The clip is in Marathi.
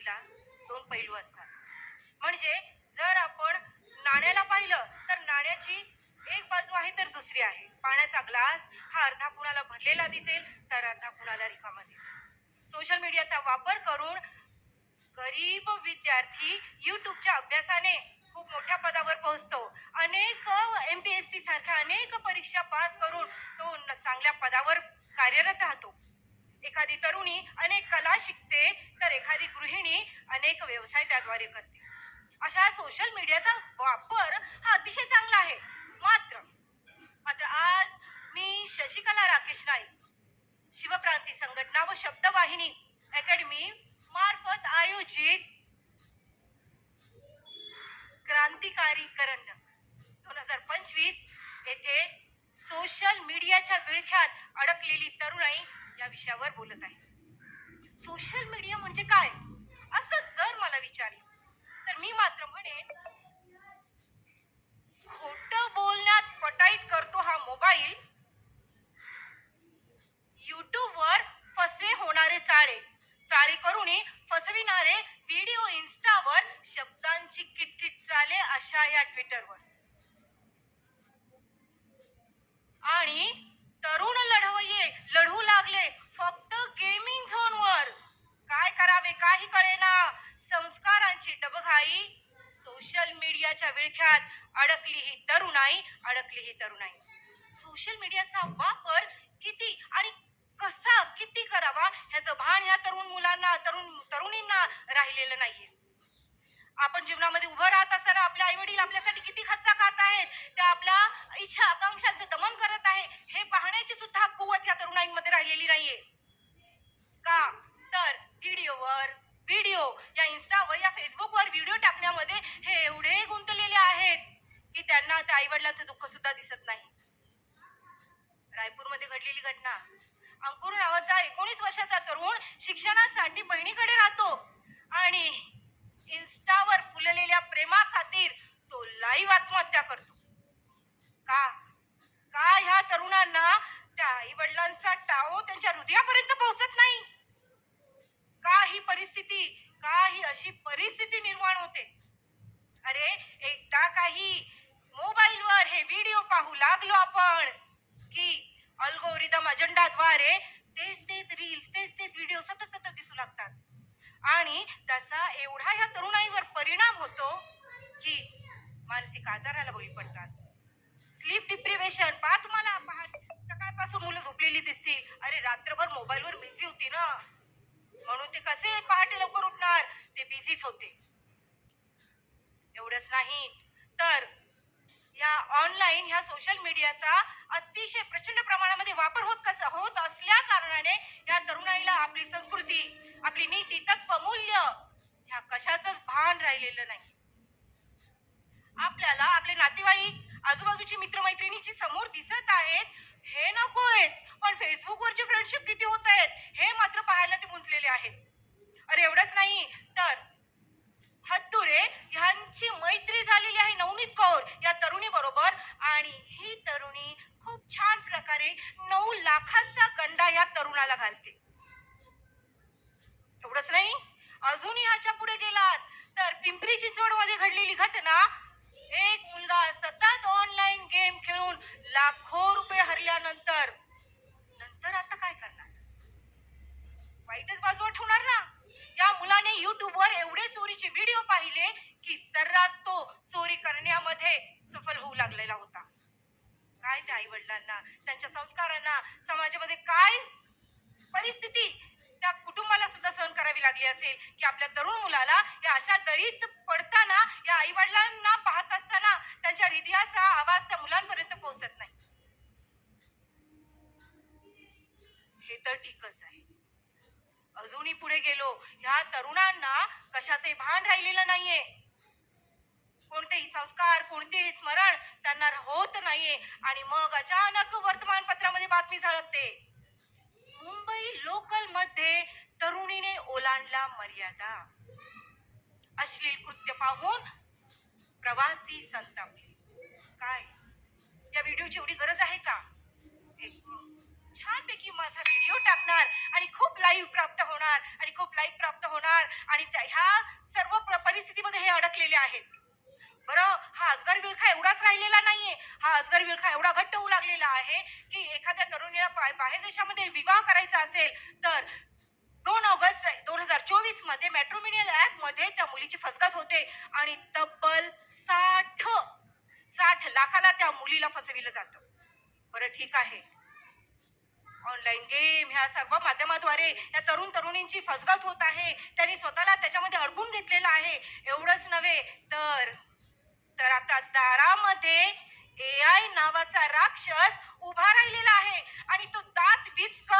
गोष्टीला दोन पैलू असतात. म्हणजे जर आपण नाण्याला पाहिलं तर नाण्याची एक बाजू आहे तर दुसरी आहे. पाण्याचा ग्लास हा अर्धा कुणाला भरलेला दिसेल तर अर्धा कुणाला रिकामा दिसेल. सोशल मीडियाचा वापर करून गरीब विद्यार्थी युट्यूबच्या अभ्यासाने खूप मोठ्या पदावर पोहोचतो. अनेक एम पी एस सी सारख्या अनेक परीक्षा पास करून तो चांगल्या पदावर कार्यरत राहतो. एखादी तरुणी अनेक कला शिकते तर एखादी गृहिणी अनेक व्यवसाय त्याद्वारे करते. अशा सोशल मीडियाचा वापर हा अतिशय चांगला आहे. मात्र मात्र आज मी शशिकला राकेश नाईक शिवक्रांती संघटना व शब्दवाहिनी अकॅडमी मार्फत आयोजित क्रांतिकारी करंड दोन हजार पंचवीस येथे सोशल मीडियाच्या विळख्यात अडकलेली तरुणाई या विषयावर बोलत आहे. सोशल मीडिया म्हणजे काय? असं जर मला विचारलं तर मी मात्र म्हणेन खोट बोलण्यात पटाईत करतो हा मोबाईल युट्यूब वर फसवे होणारे चाळे. चाळे करूनही फसविणारे व्हिडिओ इन्स्टावर शब्दांची किटकिट चाले अशा या ट्विटरवर आणि तरुण लढवय्ये लढू लागले फक्त गेमिंग झोनवर काय करावे काही कळेना संस्कारांची डबघाई सोशल मीडियाच्या विळख्यात अडकली ही तरुणाई अडकली ही तरुणाई. सोशल मीडियाचा वापर किती आणि कसा किती करावा ह्याचं भान या तरुण मुलांना तरुण तरुणींना राहिलेलं नाहीये. आपण जीवनामध्ये उभं राहत असताना आपले आई वडील आपल्यासाठी किती खस्ता खात आहेत त्या आपल्या इच्छा आकांक्षांचं दमन करत आहे हे पाहण्याची सुद्धा कुवत या तरुणाईंमध्ये राहिलेली नाहीये का तर व्हिडिओवर व्हिडिओ या इन्स्टावर या फेसबुकवर व्हिडिओ टाकण्यामध्ये हे एवढे गुंतलेले आहेत की त्या आई वडिलांचं दुःख सुद्धा दिसत नाही. रायपूरमध्ये घडलेली घटना. अंकुर नावाचा एकोणीस वर्षाचा तरुण शिक्षणासाठी बहिणीकडे राहतो आणि इन्स्टावर फुललेल्या प्रेमा खातीर तो लाईव्ह आत्महत्या करतो. का? का ह्या तरुणांना त्या आई वडिलांचा टाओ त्यांच्या हृदयापर्यंत पोहोचत नाही? का ही परिस्थिती का ही अशी परिस्थिती निर्माण होते? अरे एकदा काही हे व्हिडिओ पाहू लागलो आपण की अल्गोरिदम अजेंडाद्वारे तेच तेच रील्स तेच तेच व्हिडिओ सतत सतत दिसू लागतात. आणि त्याचा एवढा ह्या तरुणाईवर परिणाम होतो की मानसिक आजाराला बळी पडतात. स्लीप डिप्रिवेशन पहा तुम्हाला पहा. सकाळपासून मुलं झोपलेली दिसतील. अरे रात्रभर मोबाईलवर बिझी होती ना. म्हणून ते कसे पहाटे लवकर उठणार? ते बिझीच होते. एवढंच नाही. तर या ऑनलाईन ह्या सोशल मीडियाचा अतिशय प्रचंड प्रमाणामध्ये वापर होत कसा होत असल्या कारणाने या तरुणाईला आपली संस्कृती आपली नीती तत्वमूल्य ह्या कशाचंच भान राहिलेलं नाही. आपल्याला आपले नातेवाईक आजूबाजूची मित्रमैत्रिणीची समोर दिसत आहेत हे नको आहेत. पण फेसबुकवरची फ्रेंडशिप किती होत आहेत हे मात्र पाहायला ते गुंतलेले आहेत. अरे एवढंच नाही तर हत्तुरे ह्यांची मैत्री झालेली आहे. नवनीत कौर या तरुणी बरोबर. आणि ही तरुणी खूप छान प्रकारे नऊ लाखांचा गंडा या तरुणाला घालते. एवढंच नाही? अजून ह्याच्या पुढे गेलात. तर पिंपरी चिंचवडमध्ये घडलेली घटना एक मुलगा सतत ऑनलाईन गेम खेळून लाखो रुपये हरल्यानंतर नंतर आता काय करणार वाईटच बाजू ठेवणार ना या मुलाने युट्यूबवर एवढे चोरीचे व्हिडिओ पाहिले की सर्रास तो चोरी करण्यामध्ये सफल होऊ लागलेला होता. काय त्या आई वडिलांना त्यांच्या संस्कारांना समाजामध्ये काय परिस्थिती त्या कुटुंबाला सुद्धा सहन करावी लागली असेल की आपल्या तरुण मुलाला या अशा दरीत पडताना या आई वडिलांना पाहत असताना त्यांच्या हृदयाचा आवाज त्या मुलांपर्यंत पोहोचत नाही. हे तर ठीकच आहे. अजूनही पुढे गेलो. ह्या तरुणांना कशाचे भान राहिलेलं नाहीये. कोणतेही संस्कार कोणतेही स्मरण त्यांना होत नाहीये. आणि मग अचानक वर्तमानपत्रामध्ये बातमी झळकते. मुंबई लोकलमध्ये तरुणीने ओलांडला मर्यादा. अश्लील कृत्य पाहून प्रवासी संतापले. काय? या व्हिडिओची एवढी गरज आहे का? छानपैकी माझा व्हिडिओ टाकणार आणि खूप लाईव्ह प्राप्त होणार आणि खूप लाईक प्राप्त होणार आणि त्या- ह्या सर्व परिस्थितीमध्ये हे अडकलेले आहेत. बरं हा अजगर विळखा एवढाच राहिलेला नाहीये. हा अजगर विळखा एवढा घट्ट होऊ लागलेला आहे की एखाद्या तरुणीला बाहेर देशामध्ये विवाह करायचा असेल तर दोन ऑगस्ट दोन हजार चोवीसमध्ये मेट्रोमिनियल ऍपमध्ये त्या मुलीची फसगत होते आणि तब्बल साठ साठ लाखाला त्या मुलीला फसविलं जातं. बरं ठीक आहे. ऑनलाईन गेम ह्या सर्व माध्यमाद्वारे या तरुण तरुणींची फसगत होत आहे. त्यांनी स्वतःला त्याच्यामध्ये अडकून घेतलेलं आहे. एवढंच नव्हे तर तर आता दारामध्ये ए आय नावाचा राक्षस उभा राहिलेला आहे. आणि तो दात विचक